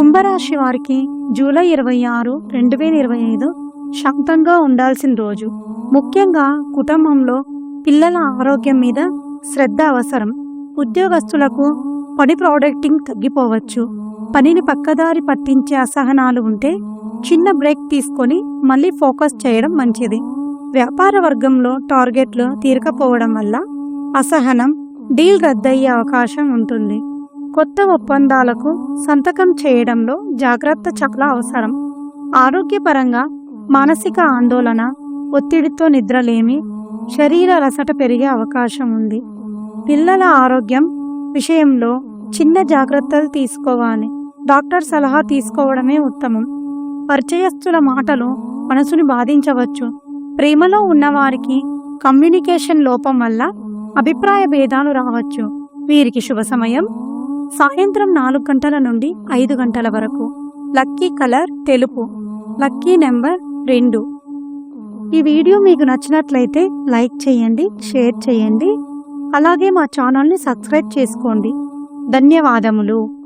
కుంభరాశి వారికి జూలై ఇరవై ఆరు రెండు వేల ఇరవై ఐదు శాంతంగా ఉండాల్సిన రోజు. ముఖ్యంగా కుటుంబంలో పిల్లల ఆరోగ్యం మీద శ్రద్ధ అవసరం. ఉద్యోగస్తులకు పని ప్రోడక్టింగ్ తగ్గిపోవచ్చు. పనిని పక్కదారి పట్టించే అసహనాలు ఉంటే చిన్న బ్రేక్ తీసుకొని మళ్ళీ ఫోకస్ చేయడం మంచిది. వ్యాపార వర్గంలో టార్గెట్లు తీరకపోవడం వల్ల అసహనం డీల్ రద్దయ్యే అవకాశం ఉంటుంది. కొత్త ఒప్పందాలకు సంతకం చేయడంలో జాగ్రత్త చాలా అవసరం. ఆరోగ్యపరంగా మానసిక ఆందోళన ఒత్తిడితో నిద్రలేమి శరీర అలసట పెరిగే అవకాశం ఉంది. పిల్లల ఆరోగ్యం విషయంలో చిన్న జాగ్రత్తలు తీసుకోవాలి. డాక్టర్ సలహా తీసుకోవడమే ఉత్తమం. పరిచయస్తుల మాటలు మనసుని బాధించవచ్చు. ప్రేమలో ఉన్నవారికి కమ్యూనికేషన్ లోపం వల్ల అభిప్రాయ భేదాలు రావచ్చు. వీరికి శుభ సమయం. సాయంత్రం నాలుగు గంటల నుండి ఐదు గంటల వరకు. లక్కీ కలర్ తెలుపు. లక్కీ నెంబర్ రెండు. ఈ వీడియో మీకు నచ్చినట్లయితే లైక్ చేయండి షేర్ చేయండి. అలాగే మా ఛానల్ని సబ్స్క్రైబ్ చేసుకోండి. ధన్యవాదములు.